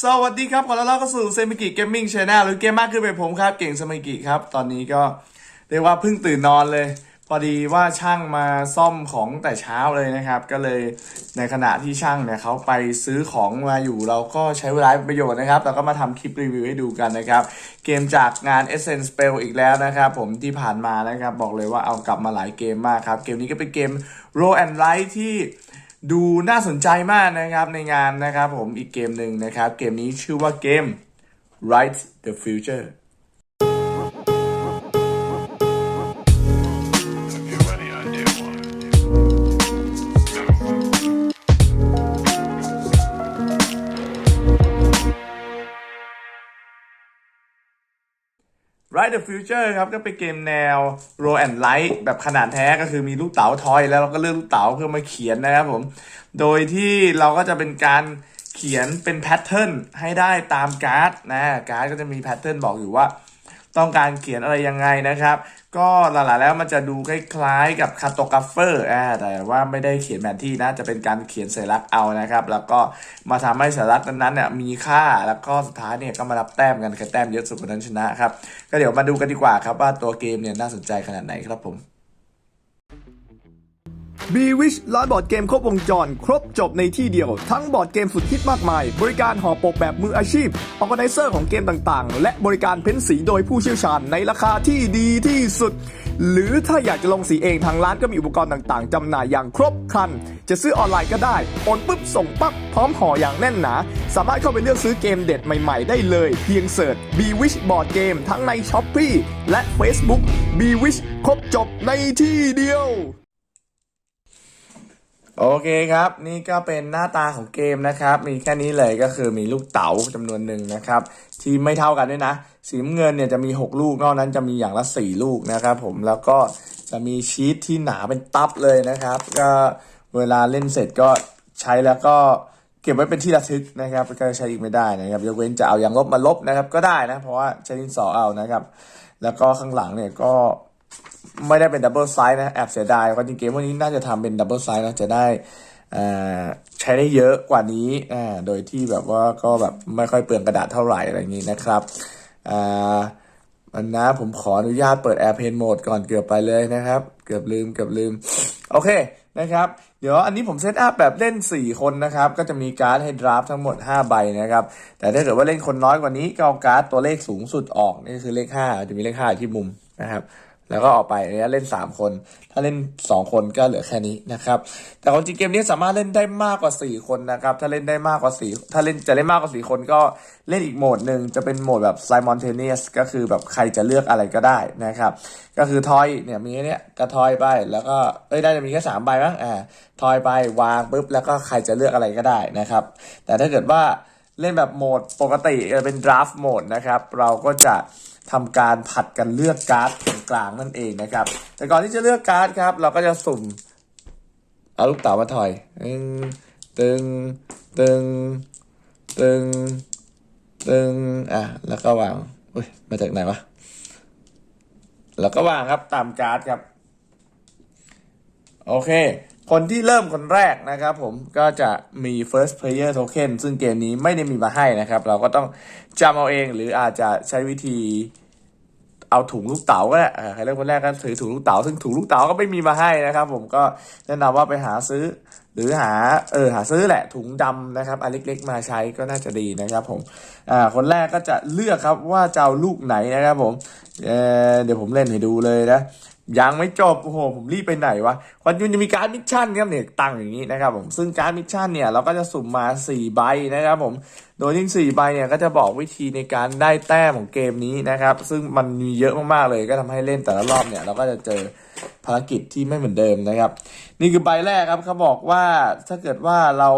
สวัสดีครับ ขอต้อนรับเข้าสู่เซมิกิเกมมิ่งช n แนลหรือเกมมากขึ้นเป็นผมครับ เก่งเซมิกิครับ ตอนนี้ก็เรียกว่าเพิ่งตื่นนอนเลย พอดีว่าช่างมาซ่อมของแต่เช้าเลยนะครับ ก็เลยในขณะที่ช่างเนี่ยเขาไปซื้อของมาอยู่ เราก็ใช้เวลาเป็นประโยชน์นะครับ เราก็มาทำคลิปรีวิวให้ดูกันนะครับ เกมจากงาน Essence Spell อีกแล้วนะครับ ผมที่ผ่านมานะครับ บอกเลยว่าเอากลับมาหลายเกมมากครับ เกมนี้ก็เป็นเกม Roll and Write ที่ ดูน่าสนใจมากนะครับในงานนะครับผมอีกเกมหนึ่งนะครับ เกมนี้ชื่อว่าเกม Write the Future Ride the Future ครับก็เป็นเกมแนว Roll and Light แบบขนาดแท้ก็คือมีลูกเต๋าทอยแล้วเราก็เลือกลูกเต๋าเพื่อมาเขียนนะครับผม โดยที่เราก็จะเป็นการเขียนเป็นแพทเทิร์นให้ได้ตามการ์ดนะการ์ดก็จะมีแพทเทิร์นบอกอยู่ว่า ต้องการเขียนอะไรยังไงนะครับ ก็หลายๆแล้วมันจะดูคล้ายๆกับคาโตกราฟเฟอร์แต่ว่าไม่ได้เขียนแผนที่นะ จะเป็นการเขียนสัญลักษณ์เอานะครับ แล้วก็มาทำให้สัญลักษณ์นั้นๆเนี่ยมีค่าแล้วก็สุดท้ายเนี่ยก็มารับแต้มกันใครแต้มเยอะสุดคนนั้นชนะครับ ก็เดี๋ยวมาดูกันดีกว่าครับว่าตัวเกมเนี่ยน่าสนใจขนาดไหนครับผม b w i s h ร้านบอร์ดเกมครบวงจร ครบจบในที่เดียว ทั้งบอร์ดเกมสุดฮิตมากมาย บริการห่อปกแบบมืออาชีพออ g a ไนเซอร์ของเกมต่างๆ และบริการเพ้นสีโดยผู้เชี่ยวชาญในราคาที่ดีที่สุด หรือถ้าอยากจะลงสีเองทางร้านก็มีอุปกรณ์ต่างๆจำหน่ายอย่างครบครัน จะซื้อออนไลน์ก็ได้โอนปุ๊บส่งปั๊บพร้อมห่ออย่างแน่นหนา สามารถเข้าไปเลือกซื้อเกมเด็ดใหม่ๆ ได้เลย เพียงเสิร์ช b w i s h บอร์ดเกมทั้งใน s h อ p e e และ Facebook b w i s h ครบจบในที่เดียว โอเคครับ นี่ก็เป็นหน้าตาของเกมนะครับ มีแค่นี้เลยก็คือมีลูกเต๋าจำนวนหนึ่งนะครับ ที่ไม่เท่ากันด้วยนะ สีเงินเนี่ยจะมี 6 ลูกนอกนั้นจะมีอย่างละ 4 ลูกนะครับ ผมแล้วก็จะมีชีตที่หนาเป็นตับเลยนะครับ ก็เวลาเล่นเสร็จก็ใช้แล้วก็เก็บไว้เป็นที่ระทึกนะครับก็ใช้อีกไม่ได้นะครับยกเว้นจะเอายางลบมาลบนะครับก็ได้นะ เพราะว่าใช้ดินสอเอานะครับ แล้วก็ข้างหลังเนี่ยก็ ไม่ได้เป็นดับเบิลไซส์นะแอบเสียดายความจริงเกมวันนี้น่าจะทำเป็นดับเบิลไซส์นะจะได้อ่ใช้ได้เยอะกว่านี้อ่าโดยที่แบบว่าก็แบบไม่ค่อยเปลืองกระดาษเท่าไหร่อะไรอย่างนี้นะครับอ่ามันนะผมขออนุญาตเปิด Airplane Mode ก่อนเกือบไปเลยนะครับ เกือบลืมเกือบลืม โอเคนะครับ เดี๋ยวอันนี้ผมเซตอัพแบบเล่น 4 คนนะครับ ก็จะมีการ์ดให้ดราฟทั้งหมด 5 ใบนะครับ แต่ถ้าเกิดว่าเล่นคนน้อยกว่านี้ก็เอาการ์ดตัวเลขสูงสุดออก นี่คือเลข 5 จะมีเลข 5 ที่มุมนะครับ แล้วก็ออกไปอันนี้เล่น 3 คน ถ้าเล่น 2 คนก็เหลือแค่นี้นะครับ แต่ความจริงเกมนี้สามารถเล่นได้มากกว่า 4 คนนะครับ ถ้าเล่นได้มากกว่า 4 ถ้าเล่นจะเล่นมากกว่า 4 คนก็เล่นอีกโหมดหนึ่งจะเป็นโหมดแบบ simultaneous ก็คือแบบใครจะเลือกอะไรก็ได้นะครับ ก็คือทอยเนี่ยมีเนี้ยก็ทอยไปแล้วก็เอ้ยได้จะมีแค่สามใบมั้งอ่าทอยไปวางปุ๊บแล้วก็ใครจะเลือกอะไรก็ได้นะครับ แต่ถ้าเกิดว่า เล่นแบบโหมดปกติเออเป็น draft โหมดนะครับ เราก็จะทำการผัดกันเลือกการ์ดตรงกลางนั่นเองนะครับ แต่ก่อนที่จะเลือกการ์ดครับ เราก็จะสุ่มเอาลูกเต๋ามาถอยตึงตึงตึงตึงตึงอะแล้วก็วางอุ้ยมาจากไหนวะแล้วก็วางครับตามการ์ดครับ โอเค คนที่เริ่มคนแรกนะครับผมก็จะมี first player token ซึ่งเกมนี้ไม่ได้มีมาให้นะครับ เราก็ต้องจำเอาเองหรืออาจจะใช้วิธีเอาถุงลูกเต๋าก็ได้ใครเริ่มคนแรกก็ถือถุงลูกเต๋าซึ่งถุงลูกเต๋าก็ไม่มีมาให้นะครับ ผมก็แนะนำว่าไปหาซื้อ หรือหาเออหาซื้อแหละถุงดำนะครับอันเล็กๆมาใช้ก็น่าจะดีนะครับผมอ่าคนแรกก็จะเลือกครับว่าจะเอาลูกไหนนะครับผมเเดี๋ยวผมเล่นให้ดูเลยนะ ยังไม่จบโอ้โหผมรีบไปไหนวะวันนี้จะมีการดมิชชั่นครับเนี่ยตั้งอย่างนี้นะครับผมซึ่งการดมิชชั่นเนี่ยเราก็จะสุ่มมา4ใบนะครับผมโดยที่4ใบเนี่ยก็จะบอกวิธีในการได้แต้มของเกมนี้นะครับ ซึ่งมันมีเยอะมากๆเลยก็ทำให้เล่นแต่ละรอบเนี่ยเราก็จะเจอภารกิจที่ไม่เหมือนเดิมนะครับ นี่คือใบแรกครับเขาบอกว่าถ้าเกิดว่าเรา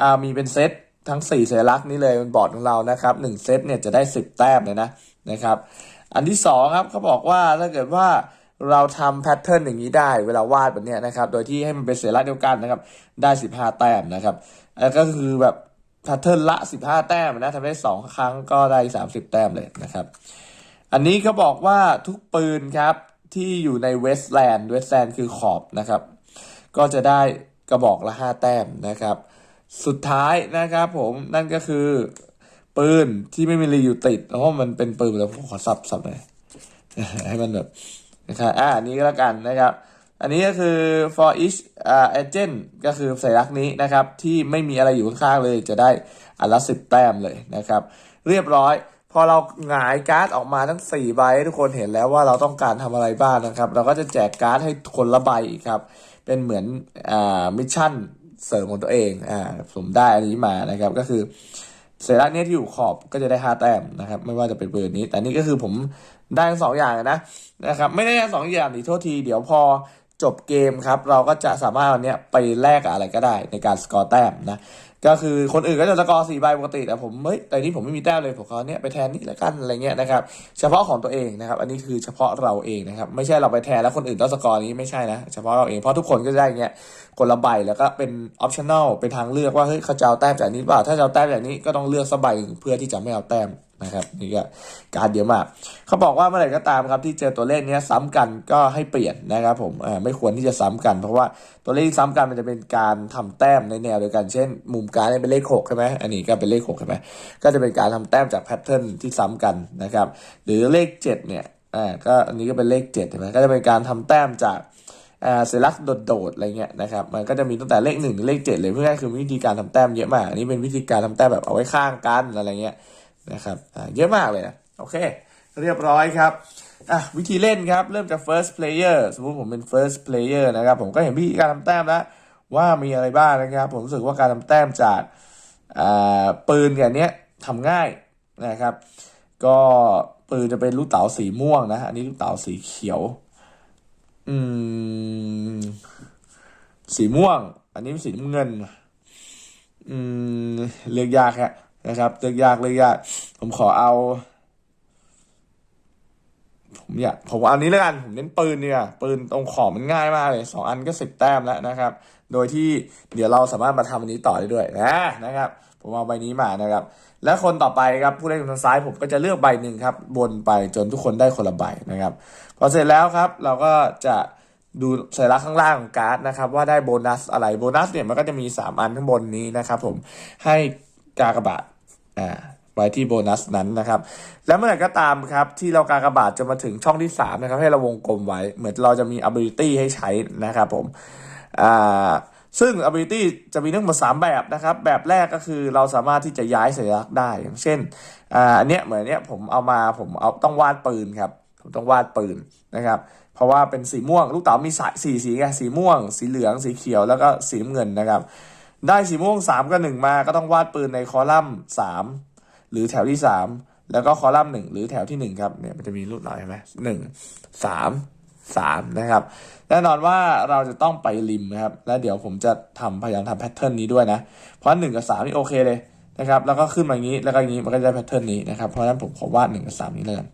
อ่ามีเป็นเซตทั้ง4สัญลักษณ์นี้เลยบนบอร์ดของเรานะครับหนึ่งเซตเนี่ยจะได้ 10 แต้มเลยนะนะครับ อันที่สองครับเขาบอกว่าถ้าเกิดว่า เราทำแพทเทิร์นอย่างนี้ได้เวลาวาดแบบนี้นะครับ โดยที่ให้มันเป็นเสลักษณ์เดียวกันนะครับ ได้ 15 แต้มนะครับแล้วก็คือแบบแพทเทิร์นละ 15 แต้มนะทำได้ 2 ครั้งก็ได้ 30 แต้มเลยนะครับ อันนี้เขาบอกว่าทุกปืนครับที่อยู่ในเวสต์แลนด์เวสต์แลนด์คือขอบนะครับ ก็จะได้กระบอกละ 5 แต้มนะครับ สุดท้ายนะครับผมนั่นก็คือปืนที่ไม่มีรีอยู่ติดเพราะมันเป็นปืนแล้วผมขอสับสับหน่อยให้มันแบบ นะครับอ่าอันนี้ก็แล้วกันนะครับ อันนี้ก็คือ for each อ่า agent ก็คือสัญลักษณ์นี้นะครับ ที่ไม่มีอะไรอยู่ข้างๆเลยจะได้อันละสิบแต้มเลยนะครับ เรียบร้อยพอเราหงายการ์ดออกมาทั้ง4ใบให้ทุกคนเห็นแล้วว่าเราต้องการทำอะไรบ้างนะครับ เราก็จะแจกการ์ดให้คนละใบครับ เป็นเหมือนอ่ามิชชั่นเสริมของตัวเองอ่าผมได้อันนี้มานะครับก็คือ สัญลักษณ์เนี้ยที่อยู่ขอบก็จะได้ห้าแต้มนะครับ ไม่ว่าจะเป็นปืนนี้ แต่นี่ก็คือผมได้สองอย่างนะนะครับ ไม่ได้สองอย่างนี่โทษที เดี๋ยวพอจบเกมครับ เราก็จะสามารถเอาเนี้ยไปแลกอะไรก็ได้ในการสกอร์แต้มนะ ก็คือคนอื่นก็จะสกอร์สี่ใบปกติแต่ผมเฮ้ยแต่นี่ผมไม่มีแต้มเลยผมขอเนี้ยไปแทนนี่ละกันอะไรเงี้ยนะครับเฉพาะของตัวเองนะครับ อันนี้คือเฉพาะเราเองนะครับไม่ใช่เราไปแทนแล้วคนอื่นต้องสกอร์นี้ไม่ใช่นะเฉพาะเราเองเพราะทุกคนก็จะได้เงี้ยคนละใบแล้วก็เป็นออปชั่นแลเป็นทางเลือกว่าเฮ้ยเขาจะเอาแต้มจากนี้เปล่าถ้าจะเอาแต้มจากนี้ก็ต้องเลือกสักใบายเพื่อที่จะไม่เอาแต้ม นะครับนี่ก็การดเยอะมากเขาบอกว่าเมื่อไหร่ก็ตามครับที่เจอตัวเลขนี้ซ้ำกันก็ให้เปลี่ยนนะครับผมไม่ควรที่จะซ้ำกัน เพราะว่าตัวเลขที่ซ้ำกันมันจะเป็นการทำแต้มในแนวเดียวกันเช่น มุมการเนี่ยเป็นเลขหกใช่ไหมอันนี้ก็เป็นเลขหกใช่ไหมก็จะเป็นการทำแต้มจากแพทเทิร์นที่ซ้ำกันนะครับหรือเลขเจ็ดเนี่ยอ่าก็อันนี้ก็เป็นเลขเจ็ดใช่ไหมก็จะเป็นการทำแต้มจากอ่าสัญลักษณ์โดดๆอะไรเงี้ยนะครับมันก็จะมีตั้งแต่เลขหนึ่งถึงเลขเจ็ดเลยเพื่อให้คือวิธีการทำแต้มเยอะมากอันนี้เป็นวิธีการทำแต้มแบบเอาไว้ข้างกันอะไรเงี้ย นะครับเยอะมากเลยนะ โอเค เรียบร้อยครับอะวิธีเล่นครับ เริ่มจาก first player สมมติผมเป็น first player นะครับ ผมก็เห็นวิธีการทำแต้มแล้ว ว่ามีอะไรบ้างนะครับ ผมรู้สึกว่าการทำแต้มจากปืนกับเนี้ยทำง่ายนะครับ ก็ปืนจะเป็นลูกเต๋าสีม่วงนะ อันนี้ลูกเต๋าสีเขียว อืม สีม่วง อันนี้เป็นสีน้ำเงิน อืม เลือกยากฮะ นะครับเลือกยากเลือกยากผมขอเอา ผมอยากผมเอาอันนี้แล้วกัน ผมเน้นปืนเนี่ยปืนตรงขอบมันง่ายมากเลยสองอันก็สิบแต้มแล้วนะครับ โดยที่เดี๋ยวเราสามารถมาทำอันนี้ต่อได้ด้วยนะนะครับ ผมเอาใบนี้มานะครับ และคนต่อไปครับผู้เล่นทางซ้าย ผมก็จะเลือกใบหนึ่งครับบนไปจนทุกคนได้คนละใบนะครับพอเสร็จแล้วครับ เราก็จะดูสัญลักษณ์ข้างล่างของการ์ดนะครับ ว่าได้โบนัสอะไรโบนัสเนี่ยมันก็จะมี 3 อันข้างบนนี้นะครับผมให้กากบาท อ่าไว้ที่โบนัสนั้นนะครับ แล้วเมื่อไหร่ก็ตามครับที่เรากากระบาทจะมาถึงช่องที่ 3 นะครับ ให้เราวงกลมไว้ เหมือนเราจะมี ability ให้ใช้นะครับผมอ่าซึ่ง ability จะมีทั้งหมด3แบบนะครับ แบบแรกก็คือเราสามารถที่จะย้ายสัญลักษณ์ได้ อย่างเช่นอ่าอันเนี้ยเหมือนเนี้ยผมเอามาผมเอาต้องวาดปืนครับผมต้องวาดปืนนะครับ เพราะว่าเป็นสีม่วง ลูกเต๋ามีสายสีสีไงสีม่วง สีเหลืองสีเขียวแล้วก็สีเงินนะครับ ได้สีม่วงสามกับหนึ่งมาก็ต้องวาดปืนในคอลัมน์สามหรือแถวที่สามแล้วก็คอลัมน์หนึ่งหรือแถวที่หนึ่งครับเนี่ยมันจะมีรูปหน่อยใช่ไหมหนึ่งสามสามนะครับ แน่นอนว่าเราจะต้องไปริมนะครับ แล้วเดี๋ยวผมจะทำพยายามทำแพทเทิร์นนี้ด้วยนะ เพราะหนึ่งกับสามนี่โอเคเลยนะครับ แล้วก็ขึ้นมาอย่างนี้ แล้วก็อย่างนี้ มันก็จะแพทเทิร์นนี้นะครับ เพราะฉะนั้นผมขอวาดหนึ่งกับสามนี้เลยกัน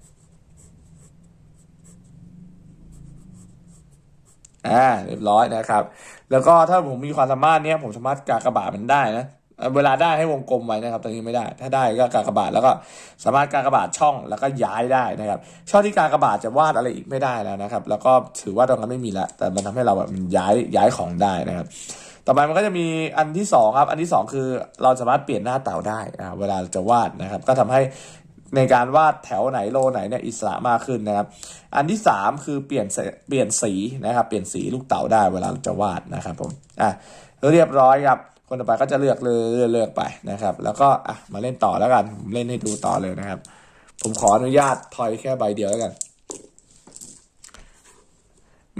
อ่าเรียบร้อยนะครับ แล้วก็ถ้าผมมีความสามารถเนี้ยผมสามารถกากบาทมันได้นะเวลาได้ให้วงกลมไว้นะครับตอนนี้ไม่ได้ ถ้าได้ก็กากบาทแล้วก็สามารถกากบาทช่องแล้วก็ย้ายได้นะครับ ช่องที่กากบาทจะวาดอะไรอีกไม่ได้แล้วนะครับ แล้วก็ถือว่าตรงนั้นไม่มีละแต่มันทำให้เราแบบมันย้ายย้ายของได้นะครับ ต่อไปมันก็จะมีอันที่สองครับอันที่สองคือเราสามารถเปลี่ยนหน้าเต่าได้อ่าเวลาจะวาดนะครับ ก็ทำให้ ในการวาดแถวไหนโลไหนเนี่ยอิสระมากขึ้นนะครับ อันที่สามคือเปลี่ยนเปลี่ยนสีนะครับ เปลี่ยนสีลูกเต๋าได้เวลาจะวาดนะครับผมอะเรียบร้อยครับคนต่อไปก็จะเลือกเลือกเลือกเลือกไปนะครับ แล้วก็อะมาเล่นต่อแล้วกันผมเล่นให้ดูต่อเลยนะครับ ผมขออนุญาตทอยแค่ใบเดียวแล้วกัน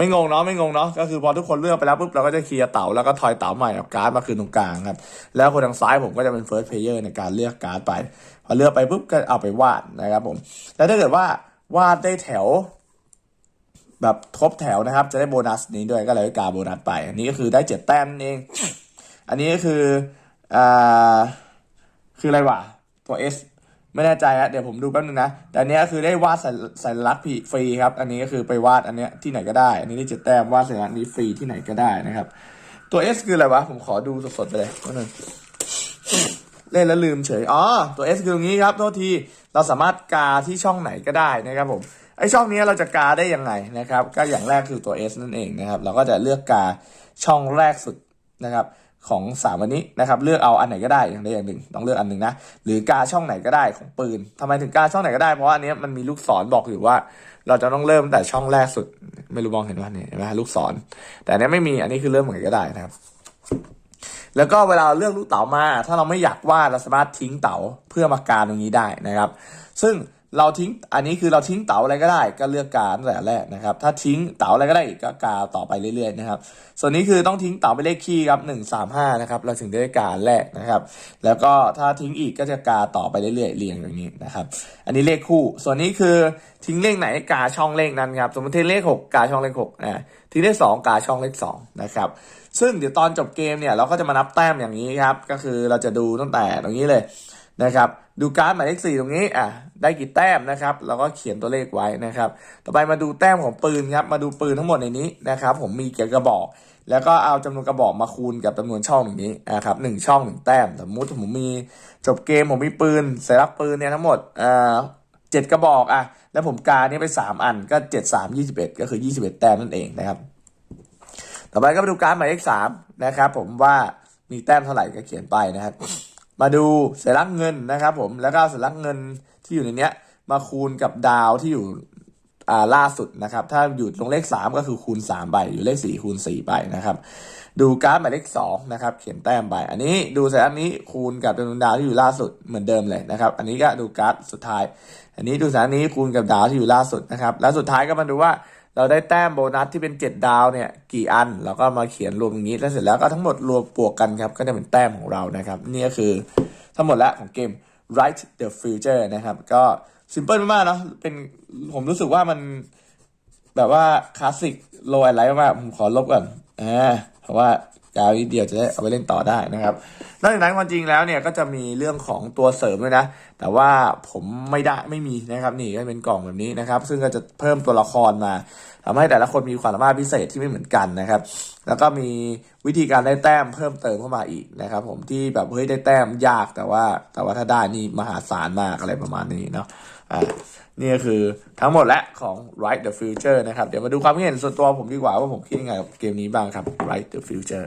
ไม่งงเนาะไม่งงเนาะก็คือพอทุกคนเลือกไปแล้วปุ๊บเราก็จะเคลียร์เต๋าแล้วก็ทอยเต๋าใหม่เอาการ์ดมาคืนตรงกลางครับแล้วคนทางซ้ายผมก็จะเป็น first player ในการเลือกการ์ดไป พอเลือกไปปุ๊บก็เอาไปวาดนะครับผมแล้วถ้าเกิดว่าวาดได้แถว แบบครบแถวนะครับ จะได้โบนัสนี้ด้วยก็เลยกาโบนัสไป อันนี้ก็คือได้เจ็ดแต้มเอง อันนี้ก็คืออ่าคืออะไรวะตัว S ไม่แน่ใจฮะเดี๋ยวผมดูแป๊บนึงนะ แต่อันเนี้ยคือได้วาดสัญสัญลักษณ์ฟรีครับ อันนี้ก็คือไปวาดอันเนี้ยที่ไหนก็ได้ อันนี้ได้เจ็ดแต้มวาดสัญลักษณ์นี้ฟรีที่ไหนก็ได้นะครับ ตัว S คืออะไรวะ ผมขอดูสดๆไปเลยแป๊บนึงเล่นแล้วลืมเฉย อ๋อ ตัว S คือตรงนี้ครับ โทษที เราสามารถกาที่ช่องไหนก็ได้นะครับผม ไอช่องนี้เราจะกาได้ยังไงนะครับ ก็อย่างแรกคือตัว S นั่นเองนะครับ เราก็จะเลือกกาช่องแรกสุดนะครับ ของสามอันนี้นะครับเลือกเอาอันไหนก็ได้อย่างใดอย่างหนึ่งต้องเลือกอันหนึ่งนะหรือกาช่องไหนก็ได้ของปืนทำไมถึงกาช่องไหนก็ได้เพราะว่าอันนี้มันมีลูกศรบอกอยู่ว่า เราจะต้องเริ่มแต่ช่องแรกสุด ไม่รู้มองเห็นว่าเนี่ยเห็นไหมลูกศร แต่อันนี้ไม่มีอันนี้คือเริ่มเหมือนก็ได้นะครับ แล้วก็เวลาเราเลือกลูกเต๋ามา ถ้าเราไม่อยากวาดเราสามารถทิ้งเต๋าเพื่อมาการตรงนี้ได้นะครับ ซึ่ง เราทิ้งอันนี้คือเราทิ้งเต๋าอะไรก็ได้ ก็เลือกการตั้งแต่แรกนะครับ ถ้าทิ้งเต๋าอะไรก็ได้อีกก็กาต่อไปเรื่อยๆนะครับ ส่วนนี้คือต้องทิ้งเต๋าไปเลขคี่ครับหนึ่งสามห้านะครับเราถึงได้การแรกนะครับ แล้วก็ถ้าทิ้งอีกก็จะกาต่อไปเรื่อยๆเรียงอย่างนี้นะครับ อันนี้เลขคู่ ส่วนนี้คือทิ้งเลขไหนกาช่องเลขนั้นครับ สมมติทิ้งเลขหกกาช่องเลขหกนะทิ้งเลขสองกาช่องเลขสองนะครับซึ่งเดี๋ยวตอนจบเกมเนี่ยเราก็จะมานับแต้มอย่างนี้ครับก็คือเราจะดูตั้งแต่ตรงนี้เลย นะครับ ดูการ์ดหมายเลขสี่ตรงนี้อะได้กี่แต้มนะครับเราก็เขียนตัวเลขไว้นะครับ ต่อไปมาดูแต้มของปืนครับ มาดูปืนทั้งหมดในนี้นะครับ ผมมีเกี่กระบอก แล้วก็เอาจำนวนกระบอกมาคูณกับจำนวนช่องอย่างนี้นะครับหนึ่งช่องหนึ่งแต้มสมมติผมมีจบเกมผมมีปืนสัญลักษณ์ปืนเนี่ยทั้งหมดเอ่อเจ็ดกระบอกอะแล้วผมกาเนี่ยไปสามอันก็เจ็ดสามยี่สิบเอ็ดก็คือยี่สิบเอ็ดแต้มนั่นเองนะครับ ต่อไปก็มาดูการ์ดหมายเลขสามนะครับ ผมว่ามีแต้มเท่าไหร่ก็เขียนไปนะครับ มาดูสัญลักษณ์เงินนะครับผมแล้วก็เอาสัญลักษณ์เงินที่อยู่ในเนี้ย มาคูณกับดาวที่อยู่อ่าล่าสุดนะครับ ถ้าอยู่ตรงเลขสามก็คือคูณสามใบอยู่เลขสี่คูณสี่ใบนะครับ ดูการ์ดหมายเลขสองนะครับ เขียนแต้มไป อันนี้ดูสัญลักษณ์นี้คูณกับจำนวนดาวที่อยู่ล่าสุดเหมือนเดิมเลยนะครับ อันนี้ก็ดูการ์ดสุดท้าย อันนี้ดูสัญลักษณ์นี้คูณกับดาวที่อยู่ล่าสุดนะครับ แล้วสุดท้ายก็มาดูว่า เราได้แต้มโบนัสที่เป็น 7 ดาวเนี่ยกี่อันเราก็มาเขียนรวมอย่างนี้แล้วเสร็จแล้วก็ทั้งหมดรวมบวกกันครับก็จะเป็นแต้มของเรานะครับนี่ก็คือทั้งหมดแล้วของเกม Write the Future นะครับ ก็ซิมเพิลมากเนาะเป็นผมรู้สึกว่ามันแบบว่าคลาสสิกโลแอนไลท์มากผมขอลบก่อนอ่าเพราะว่า ยาวนิดเดียวจะได้เอาไปเล่นต่อได้นะครับนอกจากนั้นความจริงแล้วเนี่ยก็จะมีเรื่องของตัวเสริมด้วยนะ แต่ว่าผมไม่ได้ไม่มีนะครับนี่ก็เป็นกล่องแบบนี้นะครับ ซึ่งก็จะเพิ่มตัวละครมาทำให้แต่ละคนมีความสามารถพิเศษที่ไม่เหมือนกันนะครับ แล้วก็มีวิธีการได้แต้มเพิ่มเติมเข้ามาอีกนะครับ ผมที่แบบเฮ้ยได้แต้มยากแต่ว่า แต่ว่าถ้าได้นี่มหาศาลมากอะไรประมาณนี้เนาะอ่านี่ก็คือทั้งหมดและของ Write the Future นะครับ เดี๋ยวมาดูความคิดเห็นส่วนตัวผมดีกว่าว่าผมคิดยังไงกับเกมนี้บ้างครับ right the Future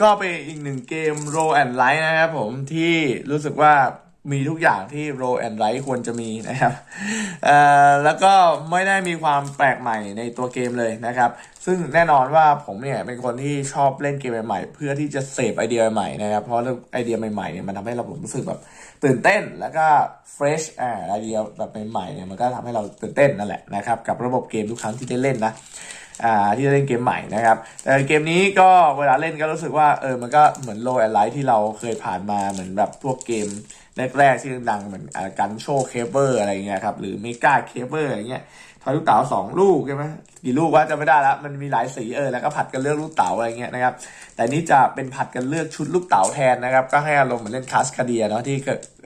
ก็เป็นอีกหนึ่งเกม Roll and Write นะครับผมที่รู้สึกว่ามีทุกอย่างที่ Roll and Write ควรจะมีนะครับแล้วก็ไม่ได้มีความแปลกใหม่ในตัวเกมเลยนะครับ ซึ่งแน่นอนว่าผมเนี่ยเป็นคนที่ชอบเล่นเกมใหม่ๆ เพื่อที่จะเสพไอเดียใหม่ๆนะครับ เพราะไอเดียใหม่ๆเนี่ยมันทำให้เราผมรู้สึกแบบตื่นเต้น แล้วก็ fresh อ่าไอเดียแบบใหม่ๆเนี่ยมันก็ทำให้เราตื่นเต้นนั่นแหละนะครับกับระบบเกมทุกครั้งที่ได้เล่นนะ ที่จะเล่นเกมใหม่นะครับ แต่เกมนี้ก็เวลาเล่นก็รู้สึกว่าเออมันก็เหมือนโลแอนไลท์ที่เราเคยผ่านมาเหมือนแบบพวกเกมแรกๆที่ดังเหมือนอ่ากันโชเคเบิลอะไรเงี้ยครับหรือเมกาเคเบิลอะไรเงี้ยทอยลูกเต๋าสองลูกใช่ไหมกี่ลูกว่าจะไม่ได้ละมันมีหลายสีเออแล้วก็ผัดกันเลือกลูกเต๋าอะไรเงี้ยนะครับ แต่นี่จะเป็นผัดกันเลือกชุดลูกเต๋าแทนนะครับ ก็ให้อารมณ์เหมือนเล่นคาสคาเดียเนาะที่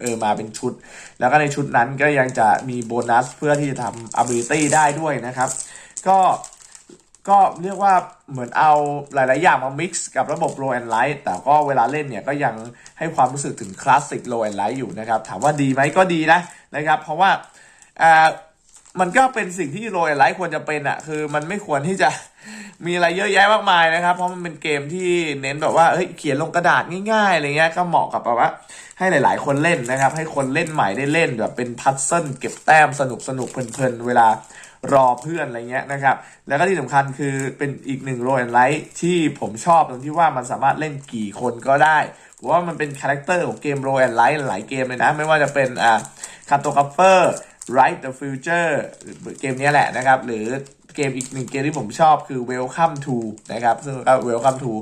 เออมาเป็นชุด แล้วก็ในชุดนั้นก็ยังจะมีโบนัสเพื่อที่จะทำ ability ได้ด้วยนะครับ ก็ ก็เรียกว่าเหมือนเอาหลาย ๆ อย่างมา mix กับระบบ Roll and Light แต่ก็เวลาเล่นเนี่ยก็ยังให้ความรู้สึกถึงคลาสสิก Roll and Light อยู่นะครับ ถามว่าดีไหมก็ดีนะนะครับ เพราะว่าอ่ามันก็เป็นสิ่งที่ Roll and Light ควรจะเป็นอะคือมันไม่ควรที่จะมีอะไรเยอะแยะมากมายนะครับ เพราะมันเป็นเกมที่เน้นแบบว่าเฮ้ยเขียนลงกระดาษง่ายๆอะไรเงี้ยก็เหมาะกับแบบว่าให้หลาย ๆ คนเล่นนะครับ ให้คนเล่นใหม่ได้เล่นแบบเป็นพัซเซิลเก็บแต้มสนุกสนุกเพลินๆเวลา รอเพื่อนอะไรเงี้ยนะครับ แล้วก็ที่สำคัญคือเป็นอีกหนึ่งโรยแอนไลท์ที่ผมชอบตรงที่ว่ามันสามารถเล่นกี่คนก็ได้ว่ามันเป็นคาแรคเตอร์ของเกมโรแอนไลท์หลายเกมเลยนะ ไม่ว่าจะเป็นอ่าคาโตคัฟเฟอร์ Write the Future เกมนี้แหละนะครับ หรือเกมอีกหนึ่งเกมที่ผมชอบคือ Welcome to นะครับ ซึ่งก็ Welcome to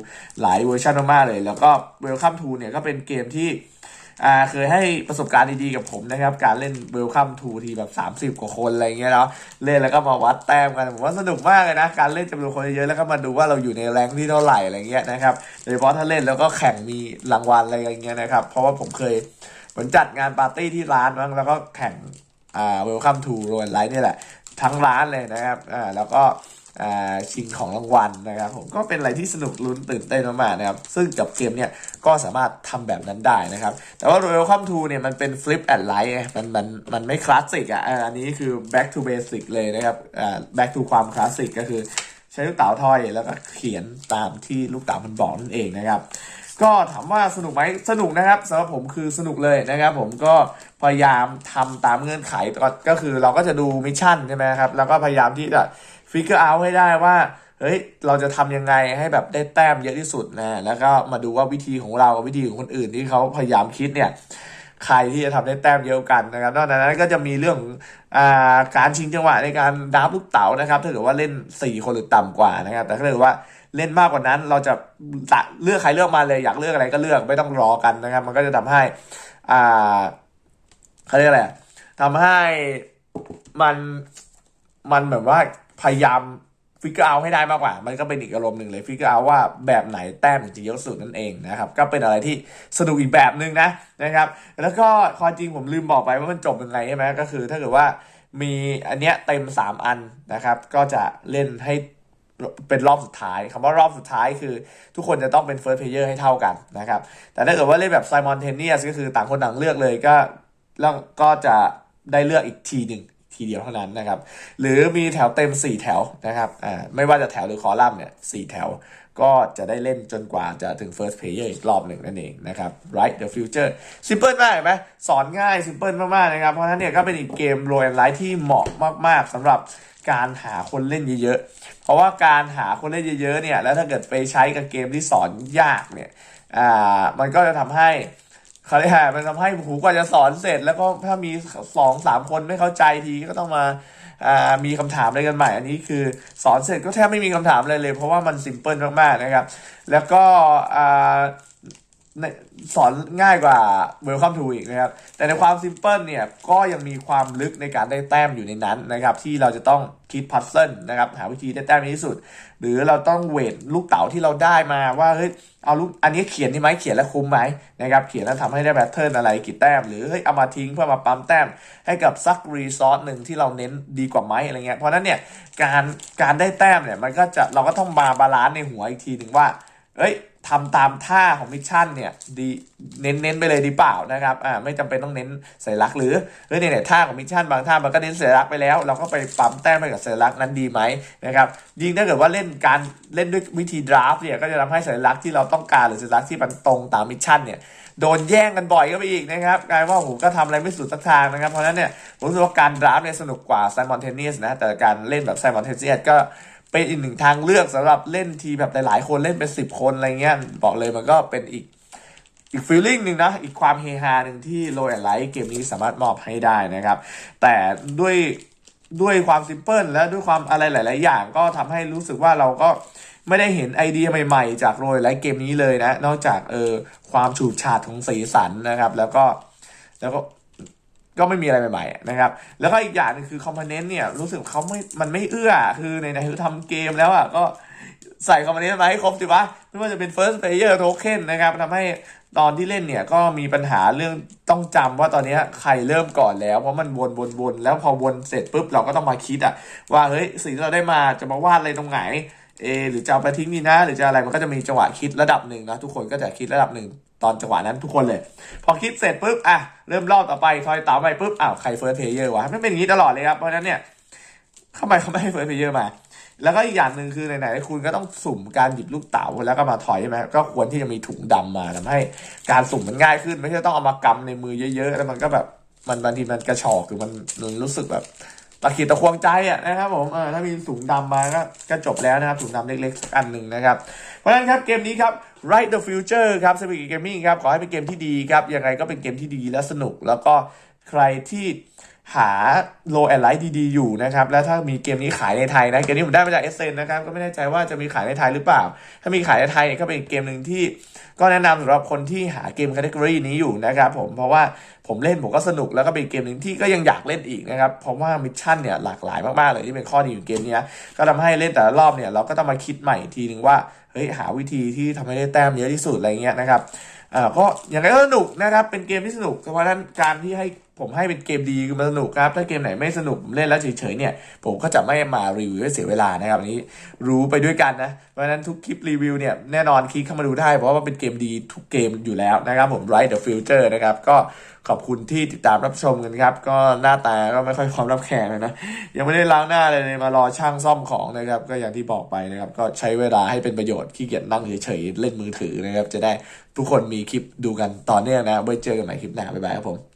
หลายเวอร์ชันมากๆเลย แล้วก็ Welcome to เนี่ยก็เป็นเกมที่ อ่าเคยให้ประสบการณ์ดีๆกับผมนะครับ การเล่นเวลคัมทูทีแบบ 30 กว่าคนอะไรเงี้ยเนาะเล่นแล้วก็มาวัดแต้มกันผมว่าสนุกมากเลยนะ การเล่นจำนวนคนเยอะๆแล้วก็มาดูว่าเราอยู่ในแรงที่เท่าไหร่อะไรเงี้ยนะครับโดยเฉพาะถ้าเล่นแล้วก็แข่งมีรางวัลอะไรอย่างเงี้ยนะครับ เพราะว่าผมเคยเหมือนจัดงานปาร์ตี้ที่ร้านมั้งแล้วก็แข่งอ่าเวลคัมทูโรนไลท์นี่แหละทั้งร้านเลยนะครับอ่าแล้วก็ ชิงของรางวัลนะครับผมก็เป็นอะไรที่สนุกลุ้นตื่นเต้นมากๆนะครับซึ่งกับเกมเนี่ยก็สามารถทำแบบนั้นได้นะครับ แต่ว่า Royal Come to เนี่ยมันเป็น Flip and Light มันมันมันไม่คลาสสิกอะอันนี้คือ back to basic เลยนะครับอ่า back to ความคลาสสิกก็คือใช้ลูกเต๋าทอยแล้วก็เขียนตามที่ลูกเต๋ามันบอกนั่นเองนะครับก็ถามว่าสนุกไหมสนุกนะครับสำหรับผมคือสนุกเลยนะครับ ผมก็พยายามทำตามเงื่อนไขก็คือเราก็จะดูมิชชั่นใช่ไหมครับแล้วก็พยายามที่จะ ฟิกเกอร์เอาให้ได้ว่าเฮ้ยเราจะทำยังไงให้แบบได้แต้มเยอะที่สุดนะแล้วก็มาดูว่าวิธีของเรากับวิธีของคนอื่นที่เขาพยายามคิดเนี่ยใครที่จะทำได้แต้มเยอะกันนะครับนอกจากนั้นก็จะมีเรื่องอาการชิงจังหวะในการดับลูกเต๋านะครับ ถ้าเกิดว่าเล่น 4 คนหรือต่ำกว่านะครับ แต่ถ้าเกิดว่าเล่นมากกว่านั้น เราจะเลือกใครเลือกมาเลยอยากเลือกอะไรก็เลือกไม่ต้องรอกันนะครับ มันก็จะทำให้อ่าเขาเรียกอะไรทำให้มันมันแบบว่า พยายามฟิกเกอร์เอาให้ได้มากกว่า มันก็เป็นอีกอารมณ์หนึ่งเลยฟิกเกอร์เอาว่าแบบไหนแต้มถึงจะเยอะสุดนั่นเองนะครับ ก็เป็นอะไรที่สนุกอีกแบบหนึ่งนะนะครับ แล้วก็ความจริงผมลืมบอกไปว่ามันจบยังไงใช่ไหมก็คือ ถ้าเกิดว่ามีอันเนี้ยเต็ม 3 อันนะครับ ก็จะเล่นให้เป็นรอบสุดท้ายคำว่ารอบสุดท้ายคือ ทุกคนจะต้องเป็น first player ให้เท่ากันนะครับ แต่ถ้าเกิดว่าเล่นแบบ simultaneous ก็คือต่างคนต่างเลือกเลยก็แล้วก็จะได้เลือกอีกทีหนึ่ง ทีเดียวเท่านั้นนะครับ หรือมีแถวเต็ม 4 แถวนะครับอ่าไม่ว่าจะแถวหรือคอลัมน์เนี่ยสแถว ก็จะได้เล่นจนกว่าจะถึง first player อีกรอบหนึ่งนั่นเองนะครับ right the future simple มากเห็นไหมสอนง่าย simple มากๆนะครับ เพราะฉะนั้นเนี่ยก็เป็นอีกเกม roll and live ที่เหมาะมากๆสำหรับการหาคนเล่นเยอะๆ เพราะว่าการหาคนเล่นเยอะๆเนี่ย แล้วถ้าเกิดไปใช้กับเกมที่สอนยากเนี่ย อ่า มันก็จะทำให้ เขาเรียกอะไรมันทำให้หูกว่าจะสอนเสร็จ แล้วก็ถ้ามีสองสามคนไม่เข้าใจทีก็ต้องมาอ่ามีคำถามอะไรกันใหม่ อันนี้คือสอนเสร็จก็แทบไม่มีคำถามอะไรเลย เพราะว่ามันซิมเพิลมากๆนะครับ แล้วก็อ่า สอนง่ายกว่า Welcome to อีกนะครับ แต่ในความซิมเพิลเนี่ย ก็ยังมีความลึกในการได้แต้มอยู่ในนั้นนะครับ ที่เราจะต้องคิดพัซเซิลนะครับ หาวิธีได้แต้มที่สุด หรือเราต้องเวทลูกเต๋าที่เราได้มาว่าเฮ้ยเอาลูกอันนี้เขียนดีไหมเขียนแล้วคุ้มไหมนะครับเขียนแล้วทำให้ได้แพทเทิร์นอะไรกี่แต้ม หรือเฮ้ยเอามาทิ้งเพื่อมาปั๊มแต้ม ให้กับซักรีซอสหนึ่งที่เราเน้นดีกว่าไหมอะไรเงี้ยเพราะฉะนั้นเนี่ยการการได้แต้มเนี่ยมันก็จะเราก็ต้องมาบาลานซ์ในหัวอีกทีหนึ่งว่าเอ้ย ทำตามท่าของมิชชั่นเนี่ยดีเน้นเน้นไปเลยดีเปล่านะครับอ่าไม่จำเป็นต้องเน้นสัญลักษณ์หรือเฮ้ยเนี่ยท่าของมิชชั่นบางท่ามันก็เน้นสัญลักษณ์ไปแล้ว เราก็ไปปั๊มแต้มไปกับสัญลักษณ์นั้นดีไหมนะครับยิ่งถ้าเกิดว่าเล่นการเล่นด้วยวิธีดราฟเนี่ยก็จะทำให้สัญลักษณ์ที่เราต้องการหรือสัญลักษณ์ที่มันตรงตามมิชชั่นเนี่ยโดนแย่งกันบ่อยก็ไปอีกนะครับกลายว่าผมก็ทำอะไรไม่สุดสักทางนะครับเพราะนั้นเนี่ยผมรู้สึกว่าการดราฟเนี่ยสนุกกว่า simultaneous นะแต่การเล่นแบบ simultaneous ก็ เป็นอีกหนึ่งทางเลือกสำหรับเล่นทีแบบหลายๆ คนเล่นเป็นสิบคนอะไรเงี้ยบอกเลยมันก็เป็นอีกอีกฟีลลิ่งหนึ่งนะ อีกความเฮฮาหนึ่งที่โรยไลท์เกมนี้สามารถมอบให้ได้นะครับ แต่ด้วยด้วยความซิมเพิลและด้วยความอะไรหลาย ๆ อย่างก็ทำให้รู้สึกว่าเราก็ไม่ได้เห็นไอเดียใหม่ ๆ จากโรยไลท์เกมนี้เลยนะ นอกจากเออความฉูดฉาดของสีสันนะครับ แล้วก็แล้วก็ ก็ไม่มีอะไรใหม่ๆนะครับ แล้วก็อีกอย่างหนึงคือคอมโพเนนต์เนี่ยรู้สึกเขาไม่มันไม่เอื้อ คือในในคือทำเกมแล้วอะก็ใส่คอมโพเนนต์มาให้ครบสิวะไม่ว่าจะเป็น first player token นะครับทำให้ตอนที่เล่นเนี่ยก็มีปัญหาเรื่องต้องจำว่าตอนนี้ใครเริ่มก่อนแล้ว เพราะมันวนวนวนแล้วพอวนเสร็จปุ๊บเราก็ต้องมาคิดอะว่าเฮ้ยสิ่งที่เราได้มาจะมาวาดอะไรตรงไหนเอหรือจะเอาไปทิ้งดีนะ หรือจะอะไรมันก็จะมีจังหวะคิดระดับหนึ่งนะทุกคนก็จะคิดระดับหนึ่ง ตอนจังหวะนั้นทุกคนเลย พอคิดเสร็จปุ๊บอะเริ่มรอบต่อไปทอยเต๋าไปปุ๊บอ้าวใครเฟิร์สเพลเยอร์วะมันเป็นอย่างนี้ตลอดเลยครับเพราะฉะนั้นเนี่ยทำไมเขาไม่ให้เฟิร์สเพลเยอร์มา แล้วก็อีกอย่างหนึ่งคือไหนๆคุณก็ต้องสุ่มการหยิบลูกเต๋าแล้วก็มาถอยใช่ไหมก็ควรที่จะมีถุงดำมาทำให้ การสุ่มมันง่ายขึ้น ไม่ใช่ต้องเอามากำในมือเยอะๆแล้วมันก็แบบมันบางทีมันกระชอกคือมันมันรู้สึกแบบ ตะขีดตะควงใจอะนะครับผมเออถ้ามีสูงดำมาก็ก็จบแล้วนะครับสูงดำเล็กๆอันหนึ่งนะครับ เพราะฉะนั้นครับเกมนี้ครับ Right the Future ครับ s p e a k Gaming ครับ ขอให้เป็นเกมที่ดีครับยังไงก็เป็นเกมที่ดีและสนุกแล้วก็ใครที่ หา low and light ดีๆ อยู่นะครับ แล้วถ้ามีเกมนี้ขายในไทยนะ เกมนี้ผมได้มาจากเอเซนนะครับ ก็ไม่แน่ใจว่าจะมีขายในไทยหรือเปล่า ถ้ามีขายในไทยก็เป็นเกมหนึ่งที่ ก็แนะนำสำหรับคนที่หาเกม category นี้อยู่นะครับผม เพราะว่าผมเล่นผมก็สนุกแล้วก็เป็นเกมหนึ่งที่ก็ยังอยากเล่นอีกนะครับ เพราะว่ามิชชั่นเนี่ยหลากหลายมากๆเลยที่เป็นข้อดีของเกมนี้ ก็ทำให้เล่นแต่ละรอบเนี่ยเราก็ต้องมาคิดใหม่ทีหนึ่งว่า เฮ้ยหาวิธีที่ทำให้ได้แต้มเยอะที่สุดอะไรเงี้ยนะครับอ่าก็อย่างไรก็สนุกนะครับ เป็นเกมที่สนุก เพราะฉะนั้นการที่ให้ ผมให้เป็นเกมดีคือมันสนุกครับ ถ้าเกมไหนไม่สนุกผมเล่นแล้วเฉยๆเนี่ย ผมก็จะไม่มารีวิวเสียเวลานะครับนี้รู้ไปด้วยกันนะเพราะฉะนั้นทุกคลิปรีวิวเนี่ยแน่นอนคลิกเข้ามาดูได้เพราะว่าเป็นเกมดีทุกเกมอยู่แล้วนะครับผม Right the Future นะครับก็ขอบคุณที่ติดตามรับชมกันครับ ก็หน้าตาก็ไม่ค่อยพร้อมรับแขกเลยนะ ยังไม่ได้ล้างหน้าเลยมารอช่างซ่อมของนะครับ ก็อย่างที่บอกไปนะครับ ก็ใช้เวลาให้เป็นประโยชน์ขี้เกียจนั่งเฉยๆเล่นมือถือนะครับ จะได้ทุกคนมีคลิปดูกันต่อเนื่องนะไว้เจอกันใหม่คลิปหน้าบ๊ายบายครับผม